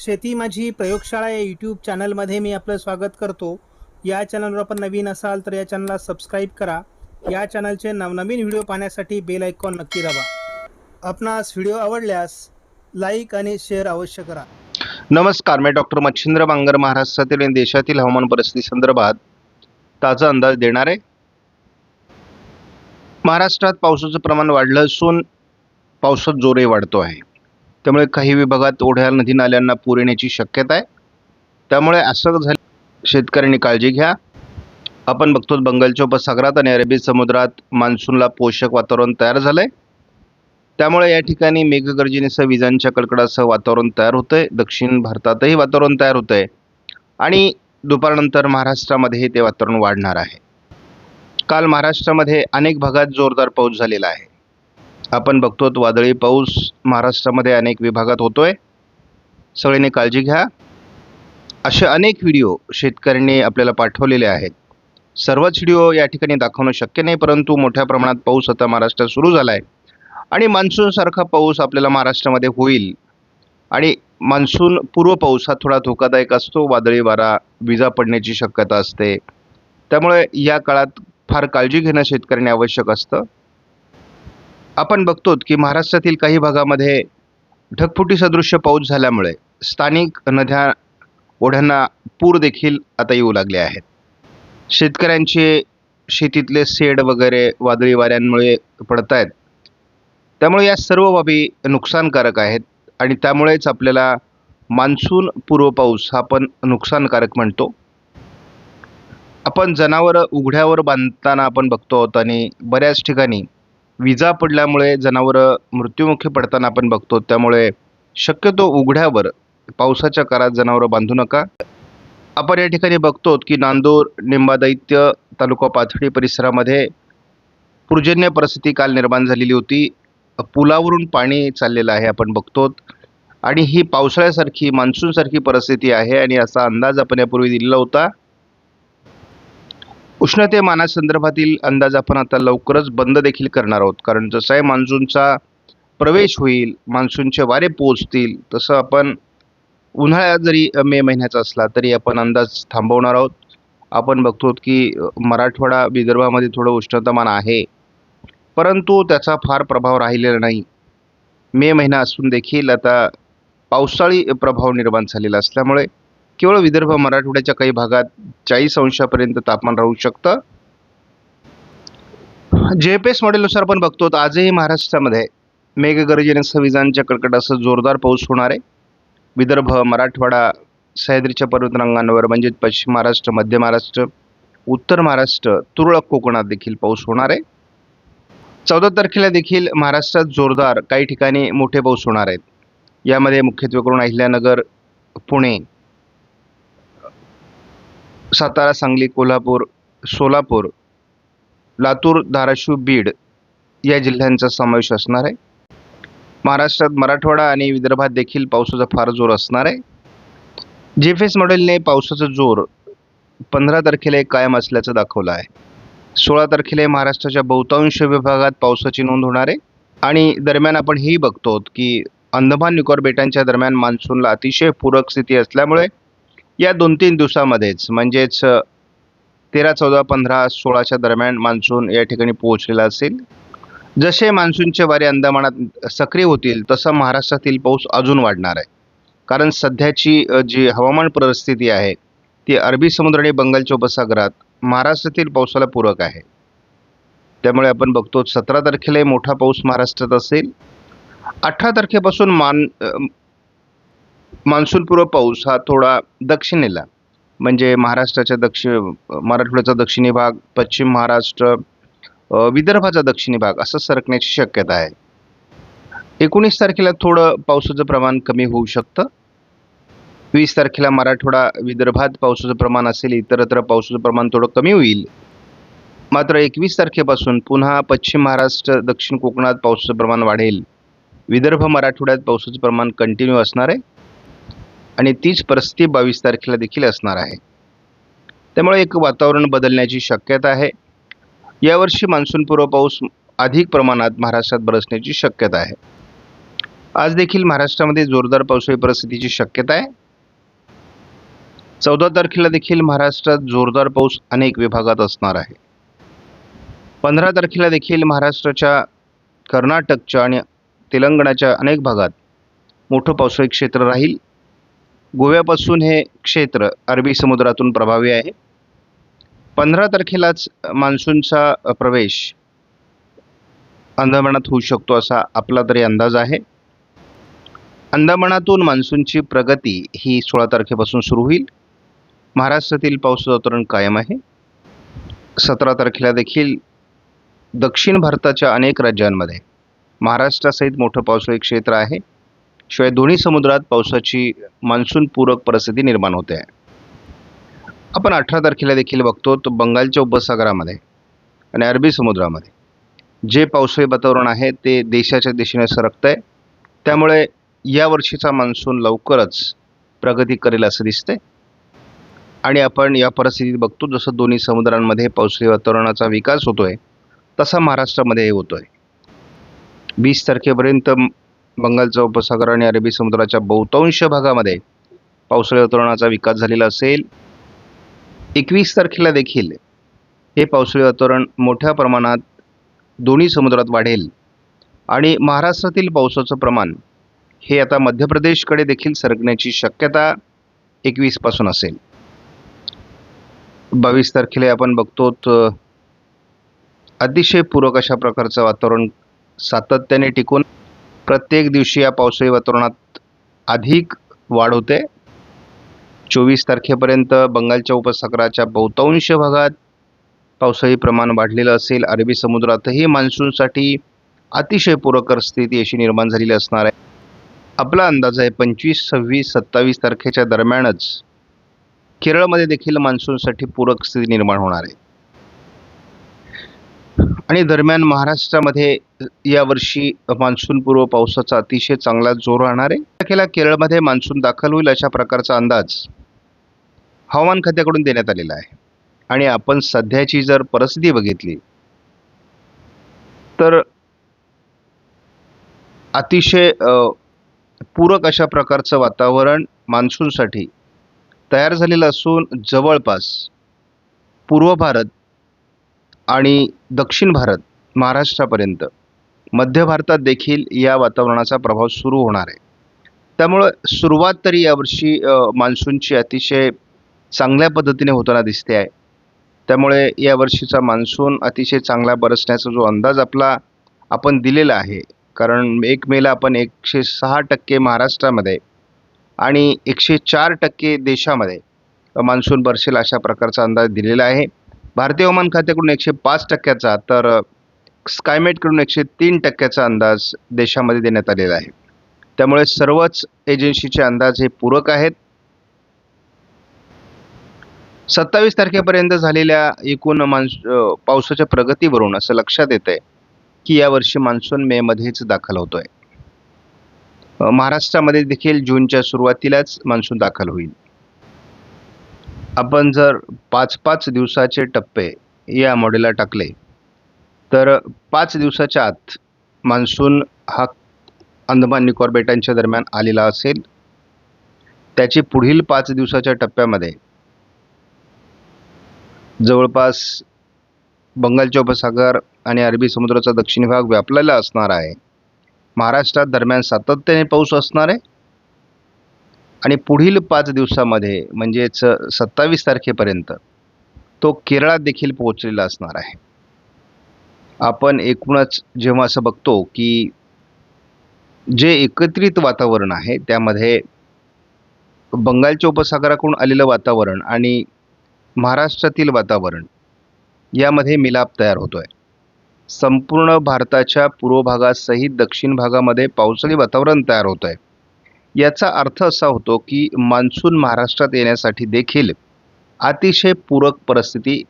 शेती माझी प्रयोगशाळा या यूट्यूब चॅनलमध्ये मी आपलं स्वागत करतो. या चॅनलवर आपण नवीन असाल तर या चॅनलला सबस्क्राईब करा. या चॅनलचे नवनवीन व्हिडिओ पाहण्यासाठी बेल आयकॉन नक्की दाबा. आपणास व्हिडिओ आवडल्यास लाईक आणि शेअर अवश्य करा. नमस्कार मी डॉक्टर मच्छिंद्र बांगर महाराष्ट्रातील आणि देशातील हवामान परिस्थिती संदर्भात ताजा अंदाज देणार. आहे महाराष्ट्रात पावसाचं प्रमाण वाढलं असून पावसात जोरही वाढतो आहे. त्यामुळे काही विभागात ओढ्या नदी नाल्यांना पूर येण्याची शक्यता आहे. त्यामुळे असं झालं शेतकऱ्यांनी काळजी घ्या. आपण बघतो बंगालच्या उपसागरात आणि अरबी समुद्रात मान्सूनला पोषक वातावरण तयार झालंय. त्यामुळे या ठिकाणी मेघगर्जनेसह विजांच्या कडकडासह वातावरण तयार होतंय. दक्षिण भारतातही वातावरण तयार होतंय. आणि दुपारनंतर महाराष्ट्रामध्येही ते वातावरण वाढणार आहे. काल महाराष्ट्रामध्ये अनेक भागात जोरदार पाऊस झालेला आहे. आपण बघतो वादळी पाऊस महाराष्ट्रामध्ये अनेक विभागात होतो आहे सगळ्यांनी काळजी घ्या. असे अनेक व्हिडिओ शेतकऱ्यांनी आपल्याला पाठवलेले आहेत. सर्वच व्हिडिओ या ठिकाणी दाखवणं शक्य नाही परंतु मोठ्या प्रमाणात पाऊस आता महाराष्ट्रात सुरू झाला आहे आणि मान्सूनसारखा पाऊस आपल्याला महाराष्ट्रामध्ये होईल. आणि मान्सून पूर्व पाऊस हा थोडा धोकादायक असतो वादळी वारा विजा पडण्याची शक्यता असते. त्यामुळे या काळात फार काळजी घेणं शेतकऱ्यांनी आवश्यक असतं. आपण बघतो की महाराष्ट्रातील काही भागामध्ये ढगफुटी सदृश्य पाऊस झाल्यामुळे स्थानिक नद्या ओढ्यांना पूर देखील आता येऊ लागले आहेत. शेतकऱ्यांचे शेतीतले सेड वगैरे वादळी वाऱ्यांमुळे पडत आहेत. त्यामुळे या सर्व बाबी नुकसानकारक आहेत आणि त्यामुळेच आपल्याला मान्सून पूर्व पाऊस हा पण नुकसानकारक म्हणतो. आपण जनावरं उघड्यावर बांधताना आपण बघतो आहोत आणि बऱ्याच ठिकाणी विजा पडल्यामुळे जनावरं मृत्युमुखी पडताना आपण बघतो. त्यामुळे शक्यतो उघड्यावर पावसाच्या काळात जनावरं बांधू नका. आपण या ठिकाणी बघतो की नांदूर निंबादैत्य तालुका पाथडी परिसरामध्ये पूर्जन्य परिस्थिती काल निर्माण झालेली होती. पुलावरून पाणी चाललेलं आहे आपण बघतो. आणि ही पावसाळ्यासारखी मान्सूनसारखी परिस्थिती आहे आणि असा अंदाज आपण यापूर्वी दिलेला होता. उष्णतेमानासंदर्भातील अंदाज आपण आता लवकरच बंद देखील करणार आहोत. कारण जसं आहे मान्सूनचा प्रवेश होईल मान्सूनचे वारे पोचतील तसं आपण उन्हाळ्यात जरी मे महिन्याचा असला तरी आपण अंदाज थांबवणार आहोत. आपण बघतो की मराठवाडा विदर्भामध्ये थोडं उष्णतामान आहे. परंतु त्याचा फार प्रभाव राहिलेला नाही. मे महिना असून देखील आता पावसाळी प्रभाव निर्माण झालेला असल्यामुळे केवळ विदर्भ मराठवाड्याच्या काही भागात चाळीस अंशापर्यंत तापमान राहू शकतं. जे पी एस मॉडेलनुसार आपण बघतो तर आजही महाराष्ट्रामध्ये मेघगर्जनेसह विजांच्या कडकडासह जोरदार पाऊस होणार आहे. विदर्भ मराठवाडा सह्याद्रीच्या पर्वतरांगांवर म्हणजेच पश्चिम महाराष्ट्र मध्य महाराष्ट्र उत्तर महाराष्ट्र तुरळक कोकणात देखील पाऊस होणार आहे. चौदा तारखेला देखील महाराष्ट्रात जोरदार काही ठिकाणी मोठे पाऊस होणार आहेत. यामध्ये मुख्यत्वे करून अहिल्यानगर पुणे सातारा सांगली कोल्हापूर सोलापूर लातूर धाराशिव बीड या जिल्ह्यांचा समावेश असणार आहे. महाराष्ट्रात मराठवाडा आणि विदर्भात देखील पावसाचा फार जोर असणार आहे. जे एफ एस मॉडेलने पावसाचा जोर पंधरा तारखेला एक कायम असल्याचं दाखवलं आहे. सोळा तारखेला महाराष्ट्राच्या बहुतांश विभागात पावसाची नोंद होणार आहे. आणि दरम्यान आपण हेही बघतो की अंदमान निकोबार बेटांच्या दरम्यान मान्सूनला अतिशय पूरक स्थिती असल्यामुळे या दोन तीन दिवसामध्येच म्हणजेच तेरा चौदा पंधरा सोळाच्या दरम्यान मान्सून या ठिकाणी पोहोचलेला असेल. जसे मान्सूनचे वारे अंदमानात सक्रिय होतील तसं महाराष्ट्रातील पाऊस अजून वाढणार आहे. कारण सध्याची जी हवामान परिस्थिती आहे ती अरबी समुद्र आणि बंगालच्या उपसागरात महाराष्ट्रातील पावसाला पूरक आहे. त्यामुळे आपण बघतो सतरा तारखेला मोठा पाऊस महाराष्ट्रात असेल. अठरा तारखेपासून मान मान्सूनपूर्व पाऊस हा थोडा दक्षिणेला म्हणजे महाराष्ट्राच्या दक्षिण मराठवाड्याचा दक्षिणी भाग पश्चिम महाराष्ट्र विदर्भाचा दक्षिणी भाग असं सरकण्याची शक्यता आहे. एकोणीस तारखेला थोडं पावसाचं प्रमाण कमी होऊ शकतं. वीस तारखेला मराठवाडा विदर्भात पावसाचं प्रमाण असेल इतरत्र पावसाचं प्रमाण थोडं कमी होईल. मात्र एकवीस तारखेपासून पुन्हा पश्चिम महाराष्ट्र दक्षिण कोकणात पावसाचं प्रमाण वाढेल. विदर्भ मराठवाड्यात पावसाचं प्रमाण कंटिन्यू असणार आहे. आणि तीच परिस्थिती बावीस तारखेला देखील असणार आहे. त्यामुळे एक वातावरण बदलण्याची शक्यता आहे. यावर्षी मान्सूनपूर्व पाऊस अधिक प्रमाणात महाराष्ट्रात बरसण्याची शक्यता आहे. आज देखील महाराष्ट्रामध्ये जोरदार पावसाळी परिस्थितीची शक्यता आहे. चौदा तारखेला देखील महाराष्ट्रात जोरदार पाऊस अनेक विभागात असणार आहे. पंधरा तारखेला देखील महाराष्ट्राच्या कर्नाटकच्या आणि तेलंगणाच्या अनेक भागात मोठं पावसाळी क्षेत्र राहील. गोव्यापासून हे क्षेत्र अरबी समुद्रातून प्रभावी आहे. पंधरा तारखेलाच मान्सूनचा प्रवेश अंदमानात होऊ शकतो असा आपला तरी अंदाज आहे. अंदमानातून मान्सूनची प्रगती ही सोळा तारखेपासून सुरू होईल. महाराष्ट्रातील पाऊस वातावरण कायम आहे. सतरा तारखेला देखील दक्षिण भारताच्या अनेक राज्यांमध्ये महाराष्ट्रासहित मोठं पावसाळी क्षेत्र आहे. शिवाय दोन्ही समुद्रात पावसाची मान्सूनपूरक परिस्थिती निर्माण होते. आहे आपण अठरा तारखेला देखील बघतो तर बंगालच्या उपसागरामध्ये आणि अरबी समुद्रामध्ये. जे पावसाळी वातावरण आहे ते देशाच्या दिशेने सरकतं आहे. त्यामुळे या वर्षीचा मान्सून लवकरच प्रगती करेल असं दिसते आणि आपण या परिस्थितीत बघतो जसं दोन्ही समुद्रांमध्ये पावसाळी वातावरणाचा विकास होतो आहे तसा महाराष्ट्रामध्ये आहे वीस तारखेपर्यंत बंगालचा उपसागर आणि अरबी समुद्राच्या बहुतांश भागामध्ये पावसाळी वातावरणाचा विकास झालेला असेल. एकवीस तारखेला देखील हे पावसाळी वातावरण मोठ्या प्रमाणात दोन्ही समुद्रात वाढेल. आणि महाराष्ट्रातील पावसाचं प्रमाण हे आता मध्य प्रदेशकडे देखील सरकण्याची शक्यता एकवीसपासून असेल. बावीस तारखेला आपण बघतो अतिशय पूरक अशा प्रकारचं वातावरण सातत्याने टिकून प्रत्येक दिवशी या पावसाळी वातावरणात अधिक वाढ होते. चोवीस तारखेपर्यंत बंगालच्या उपसागराच्या बहुतांश भागात पावसाळी प्रमाण वाढलेलं असेल. अरबी समुद्रातही मान्सूनसाठी अतिशय पूरकर स्थिती अशी निर्माण झालेली असणार आहे. आपला अंदाज आहे पंचवीस सव्वीस सत्तावीस तारखेच्या दरम्यानच केरळमध्ये देखील मान्सूनसाठी पूरक स्थिती निर्माण होणार आहे. आणि दरम्यान महाराष्ट्रामध्ये यावर्षी मान्सूनपूर्व पावसाचा अतिशय चांगला जोर राहणार आहे. तारखेला केरळमध्ये मान्सून दाखल होईल अशा प्रकारचा अंदाज हवामान खात्याकडून देण्यात आलेला आहे. आणि आपण सध्याची जर परिस्थिती बघितली तर अतिशय पूरक अशा प्रकारचं वातावरण मान्सूनसाठी तयार झालेलं असून जवळपास पूर्व भारत आणि दक्षिण भारत महाराष्ट्रापर्यंत. मध्य भारतात देखील या वातावरणाचा प्रभाव सुरू होणार आहे. त्यामुळं सुरुवात तरी यावर्षी मान्सूनची अतिशय चांगल्या पद्धतीने होताना दिसते आहे. त्यामुळे यावर्षीचा मान्सून अतिशय चांगला बरसण्याचा जो अंदाज आपला आपण दिलेला आहे. कारण एक मेला आपण एकशे सहा टक्के महाराष्ट्रामध्ये आणि एकशे चार टक्के देशामध्ये मान्सून बरसेल अशा प्रकारचा अंदाज दिलेला आहे. भारतीय हवामान खात्याकडून एकशे पाच टक्क्याचा तर स्कायमेटकडून एकशे तीन टक्क्याचा अंदाज देशामध्ये देण्यात आलेला आहे. त्यामुळे सर्वच एजन्सीचे अंदाज हे पूरक आहेत. सत्तावीस तारखेपर्यंत झालेल्या एकूण मान्स पावसाच्या प्रगतीवरून असं लक्षात येतं आहे की यावर्षी मान्सून मेमध्येच दाखल होतो आहे महाराष्ट्रामध्ये देखील जूनच्या सुरुवातीलाच मान्सून दाखल होईल. आपण जर पाच पाच दिवसाचे टप्पे या मॉडेलला टाकले तर पाच दिवसाच्या आत मान्सून हा अंदमान निकोबार बेटांच्या दरम्यान आलेला असेल. त्याची पुढील पाच दिवसाच्या टप्प्यामध्ये जवळपास बंगालच्या उपसागर आणि अरबी समुद्राचा दक्षिण भाग व्यापलेला असणार आहे. महाराष्ट्रात दरम्यान सातत्याने पाऊस असणार आहे. आणि पुढील पाच दिवसामध्ये म्हणजेच सत्तावीस तारखेपर्यंत तो केरळात देखील पोहोचलेला असणार आहे. आपण एकूणच जेव्हा असं बघतो की जे एकत्रित वातावरण आहे त्यामध्ये बंगालच्या उपसागराकडून आलेलं वातावरण आणि महाराष्ट्रातील वातावरण यामध्ये मिलाप तयार होतो आहे संपूर्ण भारताच्या पूर्व भागासहित दक्षिण भागामध्ये पावसाळी वातावरण तयार होतं आहे याचा अर्थ असा होतो की मान्सून महाराष्ट्रात येण्यासाठी देखील अतिशय पूरक परिस्थिती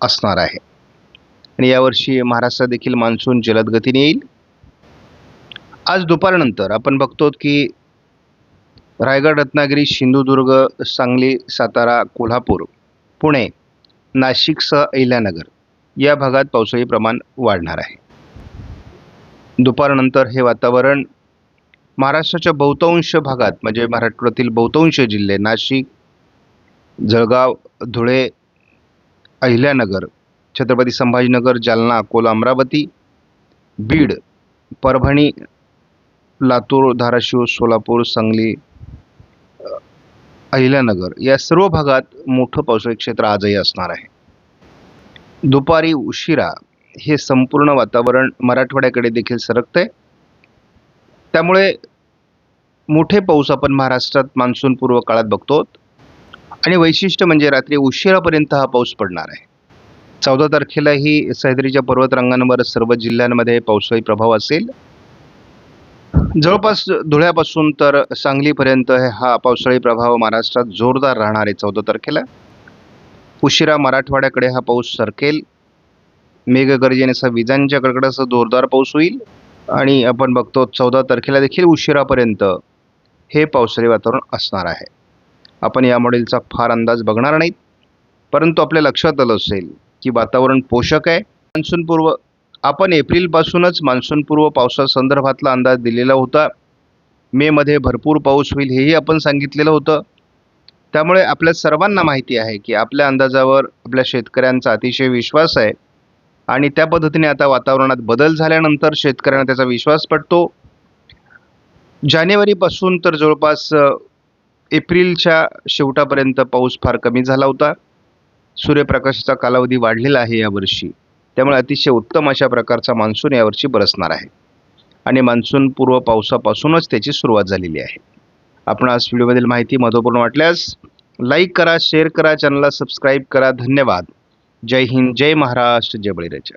असणार आहे. आणि यावर्षी महाराष्ट्रात देखील मान्सून जलद गतीने येईल. आज दुपारनंतर आपण बघतो की रायगड रत्नागिरी सिंधुदुर्ग सांगली सातारा कोल्हापूर पुणे नाशिकसह अहिल्यानगर या भागात पावसाळी प्रमाण वाढणार आहे. दुपारनंतर हे वातावरण महाराष्ट्राच्या बहुतांश भागात म्हणजे महाराष्ट्रातील बहुतांश जिल्हे नाशिक जळगाव धुळे अहिल्यानगर छत्रपती संभाजीनगर जालना अकोला अमरावती बीड परभणी लातूर धाराशिव सोलापूर सांगली अहिल्यानगर या सर्व भागात मोठं पावसाळी क्षेत्र आजही असणार आहे. दुपारी उशिरा हे संपूर्ण वातावरण मराठवाड्याकडे देखील सरकतंय. त्यामुळे मोठे पाऊस आपण महाराष्ट्रात मान्सूनपूर्व काळात बघतो. आणि वैशिष्ट्य म्हणजे रात्री उशिरापर्यंत हा पाऊस पडणार आहे. चौदा तारखेलाही सह्याद्रीच्या पर्वतरांगांवर सर्व जिल्ह्यांमध्ये पावसाळी प्रभाव असेल. जवळपास धुळ्यापासून तर सांगलीपर्यंत हे- हा पावसाळी प्रभाव महाराष्ट्रात जोरदार राहणार आहे चौदा तारखेला. उशिरा मराठवाड्याकडे हा पाऊस सरकेल. मेघगर्जनेचा विजांच्या कडकडाचा जोरदार पाऊस होईल. आणि आपण बघतो चौदा तारखेला देखील उशिरापर्यंत हे पावसाळी वातावरण असणार आहे. आपण या मॉडेलचा फार अंदाज बघणार नाहीत. परंतु आपल्या लक्षात आलं असेल की वातावरण पोषक आहे. मान्सूनपूर्व आपण एप्रिलपासूनच मान्सूनपूर्व पावसासंदर्भातला अंदाज दिलेला होता. मेमध्ये भरपूर पाऊस होईल हेही आपण सांगितलेलं होतं. त्यामुळे आपल्या सर्वांना माहिती आहे की आपल्या अंदाजावर आपल्या शेतकऱ्यांचा अतिशय विश्वास आहे. आणि त्या पद्धतीने आता वातावरणात बदल झाल्यानंतर शेतकऱ्यांना त्याचा विश्वास पडतो जानेवारीपासून तर जवळपास एप्रिलच्या शेवटापर्यंत पाऊस फार कमी झाला होता. सूर्यप्रकाशाचा कालावधी वाढलेला आहे यावर्षी त्यामुळे अतिशय उत्तम अशा प्रकारचा मान्सून यावर्षी बरसणार आहे. आणि मान्सून पूर्व पावसापासूनच त्याची सुरुवात झालेली आहे. आपण आज व्हिडिओमधील माहिती महत्त्वपूर्ण वाटल्यास लाईक करा शेअर करा चॅनलला सबस्क्राईब करा. धन्यवाद. જય હિન્દ જય મહારાષ્ટ્ર જય બળી રજા